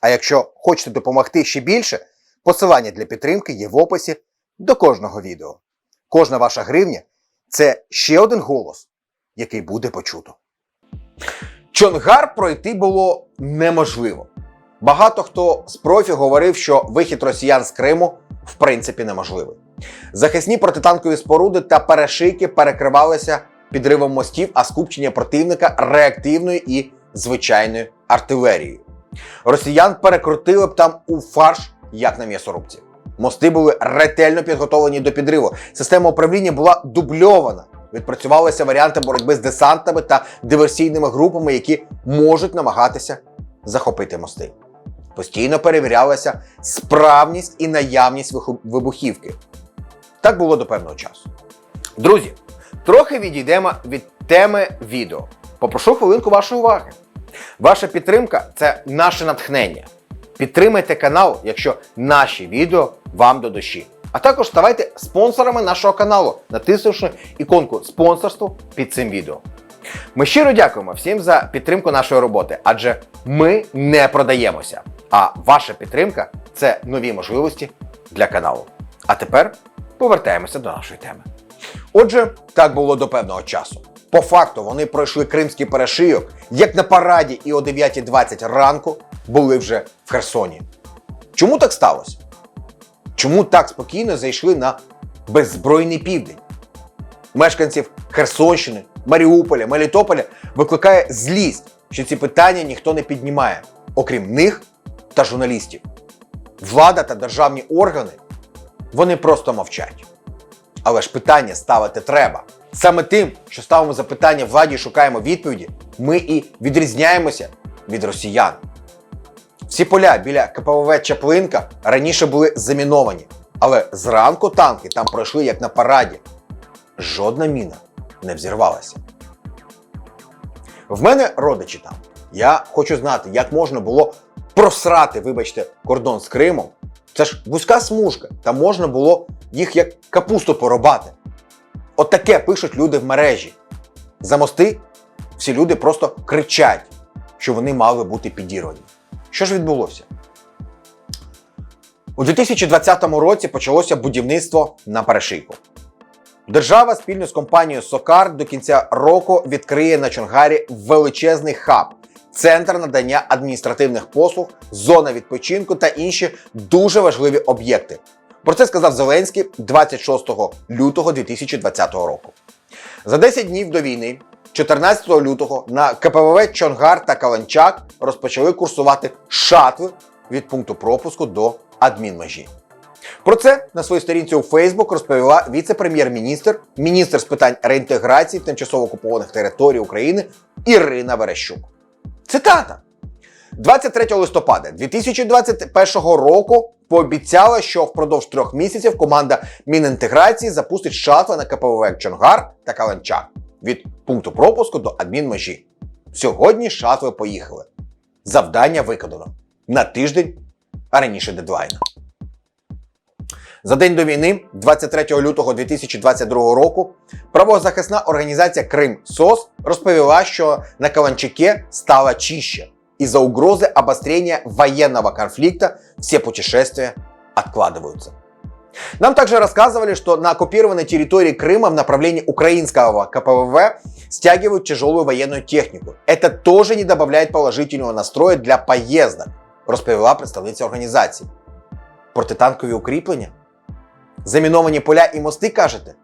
А якщо хочете допомогти ще більше, посилання для підтримки є в описі до кожного відео. Кожна ваша гривня це ще один голос, який буде почуто. Чонгар пройти було неможливо. Багато хто з профі говорив, що вихід росіян з Криму в принципі неможливий. Захисні протитанкові споруди та перешийки перекривалися підривом мостів, а скупчення противника реактивною і звичайною артилерією. Росіян перекрутили б там у фарш, як на м'ясорубці. Мости були ретельно підготовлені до підриву. Система управління була дубльована. Відпрацювалися варіанти боротьби з десантами та диверсійними групами, які можуть намагатися захопити мости. Постійно перевірялася справність і наявність вибухівки. Так було до певного часу. Друзі, трохи відійдемо від теми відео. Попрошу хвилинку вашої уваги. Ваша підтримка це наше натхнення. Підтримайте канал, якщо наші відео вам до душі. А також ставайте спонсорами нашого каналу, натиснувши іконку спонсорству під цим відео. Ми щиро дякуємо всім за підтримку нашої роботи, адже ми не продаємося. А ваша підтримка це нові можливості для каналу. А тепер повертаємося до нашої теми. Отже, так було до певного часу. По факту вони пройшли кримський перешийок, як на параді і о 9.20 ранку були вже в Херсоні. Чому так сталося? Чому так спокійно зайшли на беззбройний південь? Мешканців Херсонщини, Маріуполя, Мелітополя викликає злість, що ці питання ніхто не піднімає, окрім них та журналістів. Влада та державні органи вони просто мовчать. Але ж питання ставити треба. Саме тим, що ставимо запитання владі і шукаємо відповіді, ми і відрізняємося від росіян. Всі поля біля КПВВ Чаплинка раніше були заміновані, але зранку танки там пройшли як на параді. Жодна міна не взірвалася. В мене родичі там. Я хочу знати, як можна було просрати, вибачте, кордон з Кримом. Це ж вузька смужка, там можна було їх як капусту порубати. От таке пишуть люди в мережі. За мости всі люди просто кричать, що вони мали бути підірвані. Що ж відбулося? У 2020 році почалося будівництво на перешийку. Держава спільно з компанією Сокар до кінця року відкриє на Чонгарі величезний хаб, центр надання адміністративних послуг, зона відпочинку та інші дуже важливі об'єкти. Про це сказав Зеленський 26 лютого 2020 року. За 10 днів до війни, 14 лютого, на КПВВ Чонгар та Каланчак розпочали курсувати шатли від пункту пропуску до адмінмежі. Про це на своїй сторінці у Фейсбук розповіла віце-прем'єр-міністр, міністр з питань реінтеграції тимчасово окупованих територій України Ірина Верещук. Цитата. 23 листопада 2021 року пообіцяла, що впродовж трьох місяців команда Мінінтеграції запустить шатли на КПВВ Чонгар та Каланчак від пункту пропуску до адмінмежі. Сьогодні шатли поїхали. Завдання виконано на тиждень, а раніше дедлайна. За день до війни, 23 лютого 2022 року, правозахисна організація Крим СОС розповіла, що на Каланчаке стало чище. Из-за угрозы обострения военного конфликта все путешествия откладываются. Нам также рассказывали, что на оккупированной территории Крыма в направлении украинского КПВВ стягивают тяжелую военную технику. Это тоже не добавляет положительного настроя для поездок, розповіла представниця організації. Протитанкові укріплення? Заміновані поля і мости кажете?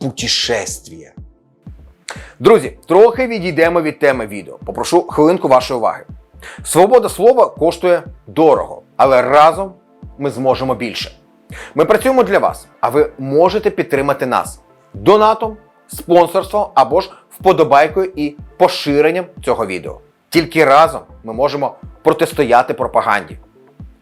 Путешествія. Друзі, трохи відійдемо від теми відео. Попрошу хвилинку вашої уваги. Свобода слова коштує дорого, але разом ми зможемо більше. Ми працюємо для вас, а ви можете підтримати нас донатом, спонсорством або ж вподобайкою і поширенням цього відео. Тільки разом ми можемо протистояти пропаганді.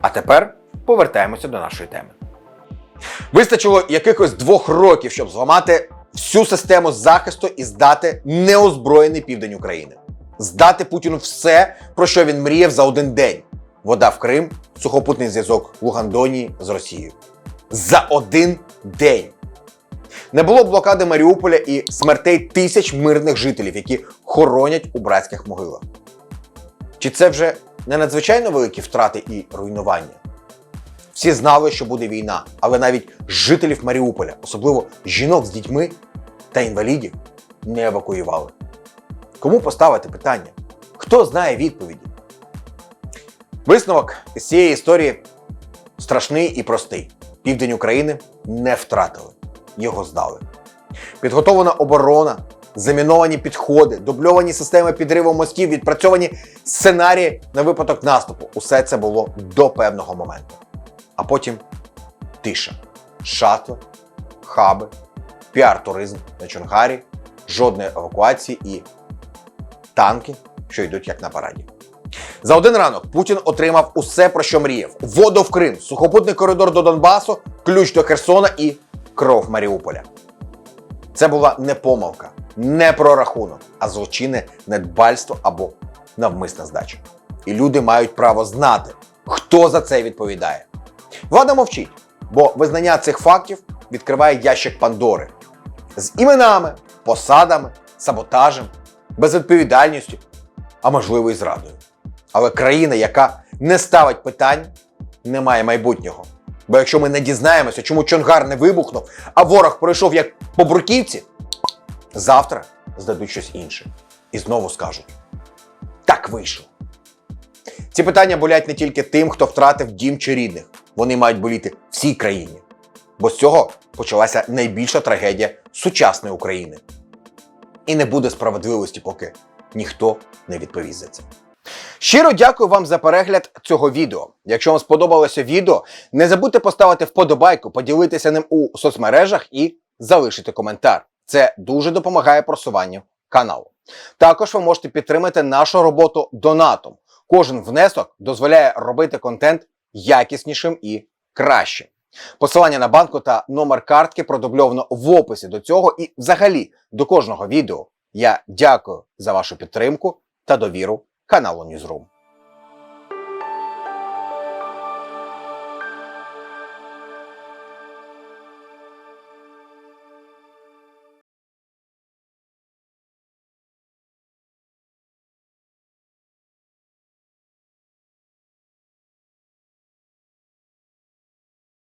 А тепер повертаємося до нашої теми. Вистачило якихось двох років, щоб зламати всю систему захисту і здати неозброєний південь України. Здати Путіну все, про що він мріяв за один день: вода в Крим, сухопутний зв'язок Лугандонії з Росією. За один день. Не було блокади Маріуполя і смертей тисяч мирних жителів, які хоронять у братських могилах. Чи це вже не надзвичайно великі втрати і руйнування? Всі знали, що буде війна, але навіть жителів Маріуполя, особливо жінок з дітьми та інвалідів, не евакуювали. Кому поставити питання? Хто знає відповіді? Висновок із цієї історії страшний і простий. Південь України не втратили, його здали. Підготовлена оборона, заміновані підходи, дубльовані системи підриву мостів, відпрацьовані сценарії на випадок наступу. Усе це було до певного моменту. А потім тиша, шатли, хаби, піар-туризм на Чонгарі, жодної евакуації і танки, що йдуть як на параді. За один ранок Путін отримав усе, про що мріяв: воду в Крим, сухопутний коридор до Донбасу, ключ до Херсона і кров Маріуполя. Це була не помилка, не прорахунок, а злочинне недбальство або навмисна здача. І люди мають право знати, хто за це відповідає. Влада мовчить, бо визнання цих фактів відкриває ящик Пандори з іменами, посадами, саботажем, безвідповідальністю, а можливо і зрадою. Але країна, яка не ставить питань, не має майбутнього. Бо якщо ми не дізнаємося, чому Чонгар не вибухнув, а ворог пройшов як по бруківці, завтра здадуть щось інше. І знову скажуть: так вийшло. Ці питання болять не тільки тим, хто втратив дім чи рідних. Вони мають боліти всій країні. Бо з цього почалася найбільша трагедія сучасної України. І не буде справедливості, поки ніхто не відповість за це. Щиро дякую вам за перегляд цього відео. Якщо вам сподобалося відео, не забудьте поставити вподобайку, поділитися ним у соцмережах і залишити коментар. Це дуже допомагає просуванню каналу. Також ви можете підтримати нашу роботу донатом. Кожен внесок дозволяє робити контент якіснішим і кращим. Посилання на банку та номер картки продубльовано в описі до цього і взагалі до кожного відео. Я дякую за вашу підтримку та довіру каналу Newsroom.